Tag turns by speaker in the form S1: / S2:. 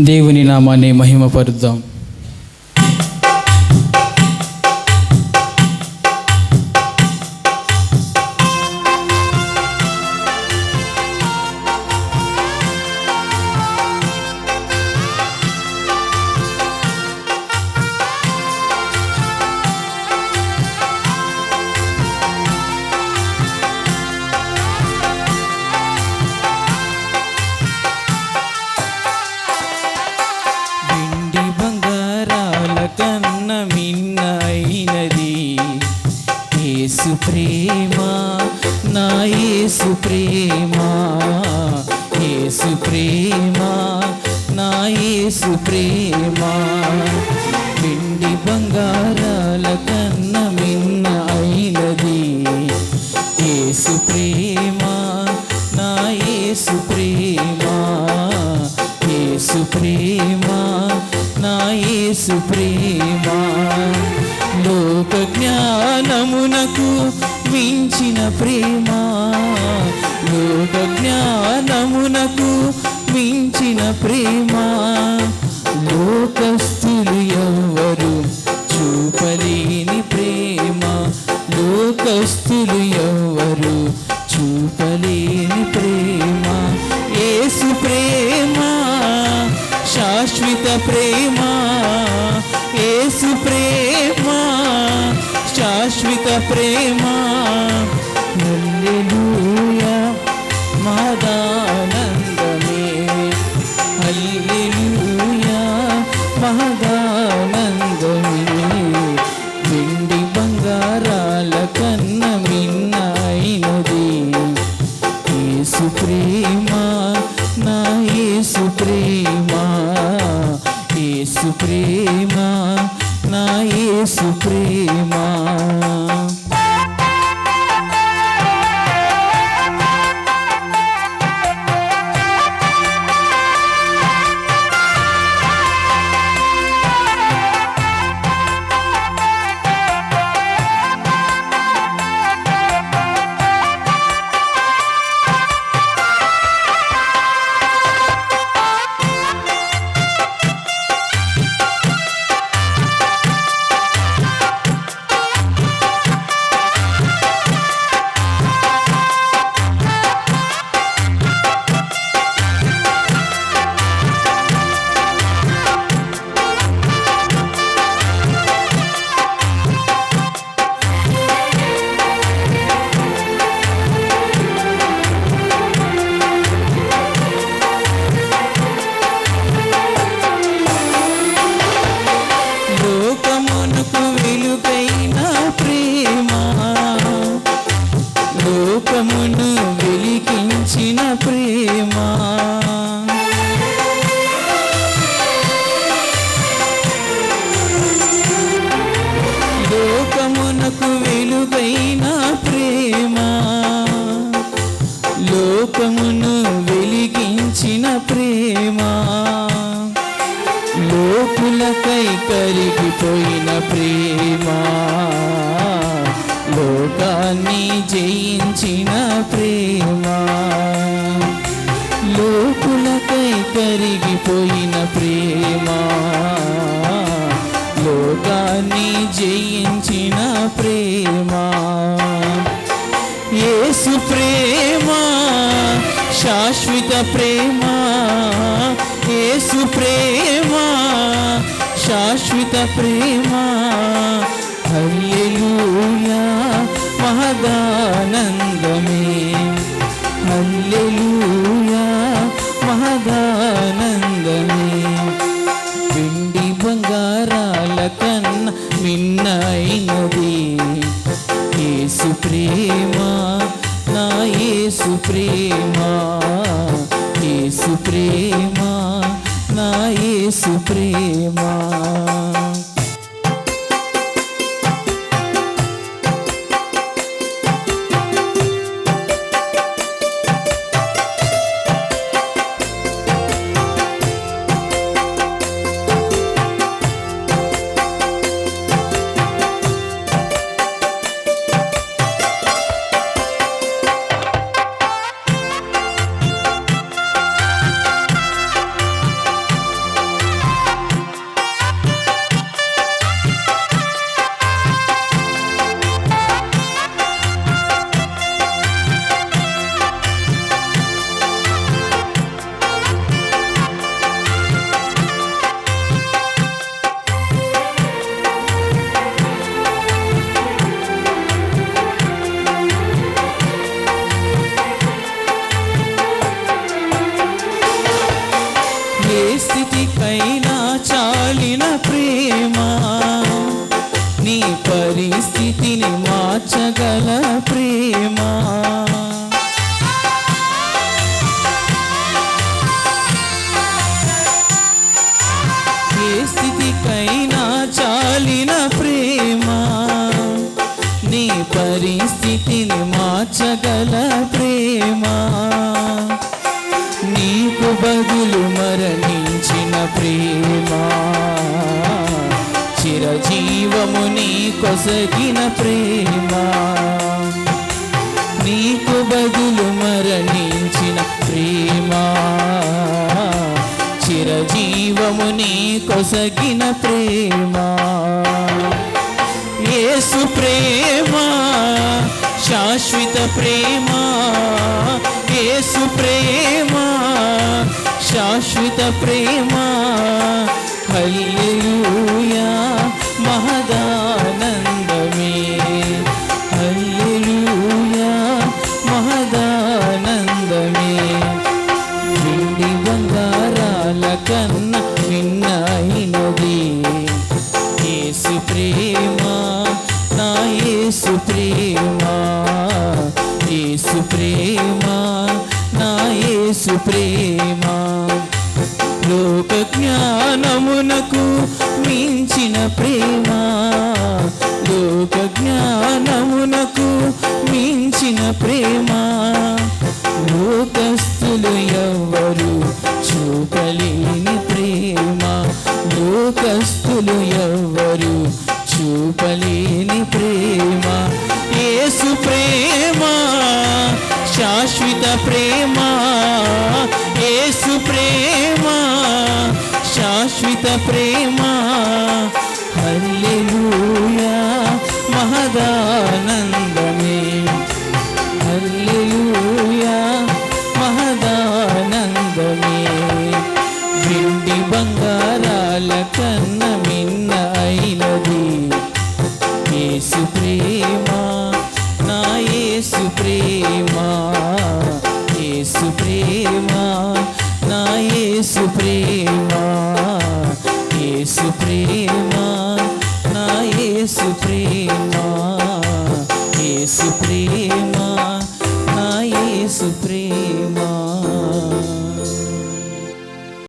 S1: దేవుని నామాన్ని మహిమపరుద్దాం.
S2: ప్రాణమిన్నైనది ఏసు ప్రేమ నా ఏసు ప్రేమ ఏసు ప్రేమ నా ఏసు ప్రేమ. వెండి బంగారాల కన్న మిన్న అయినది. ఏసు ప్రేమ నా ఏసు ప్రేమ ఏసు ప్రేమ. యేసు ప్రేమ. లోక జ్ఞానమునకు మించిన ప్రేమ. లోక జ్ఞానమునకు మించిన ప్రేమ. లోకస్తులు ప్రేమ. హల్లెలూయా మహదానందమే. హల్లెలూయా మహదానందమే. వెండి బంగారాల కన్న మిన్న యేసు ప్రేమ నా యేసు ప్రేమ. యేసు ప్రేమ నా యేసు ప్రేమ. లోకమునకు వెలుగైన ప్రేమ. లోకమును వెలిగించిన ప్రేమ. లోకులకై కరిగిపోయిన ప్రేమ. లోకాన్ని జయించిన ప్రేమ. ప్రేమ? యేసు ప్రేమ? శాశ్వత ప్రేమ? యేసు ప్రేమ? శాశ్వత ప్రేమ? హల్లెలూయా మహదానంద యేసు ప్రేమ నా యేసు ప్రేమ యేసు ప్రేమ నా యేసు ప్రేమ. నీ ప్రేమ. నీకు బదులు మరణించిన ప్రేమ. చిరజీవము నీ కొసగిన ప్రేమ. యేసు ప్రేమ శాశ్వత ప్రేమ. యేసు ప్రేమ శాశ్వత ప్రేమ. హల్లెలూయా మహదా కన్న విన్నైనది యేసు ప్రేమ నా యేసు ప్రేమ యేసు ప్రేమ నా యేసు ప్రేమ. లోక జ్ఞానమునకు మించిన ప్రేమ లోక జ్ఞానమునకు మించిన ప్రేమ. లోకస్తులు ఎవ్వరు చూపలేని ప్రేమ. లోకస్తులు ఎవ్వరు చూపలేని ప్రేమ. ఏసు ప్రేమ శాశ్వత ప్రేమ. ఏసు ప్రేమ శాశ్వత ప్రేమ. బంగారాల కన్న మిన్న అయినది. ఏసు ప్రేమ నా ఏసు ప్రేమ ఏసు ప్రేమ నా ఏసు ప్రేమ ఏసు ప్రేమ నా ఏసు ప్రేమ ఏసు ప్రేమ నా ఏసు ప్రేమ.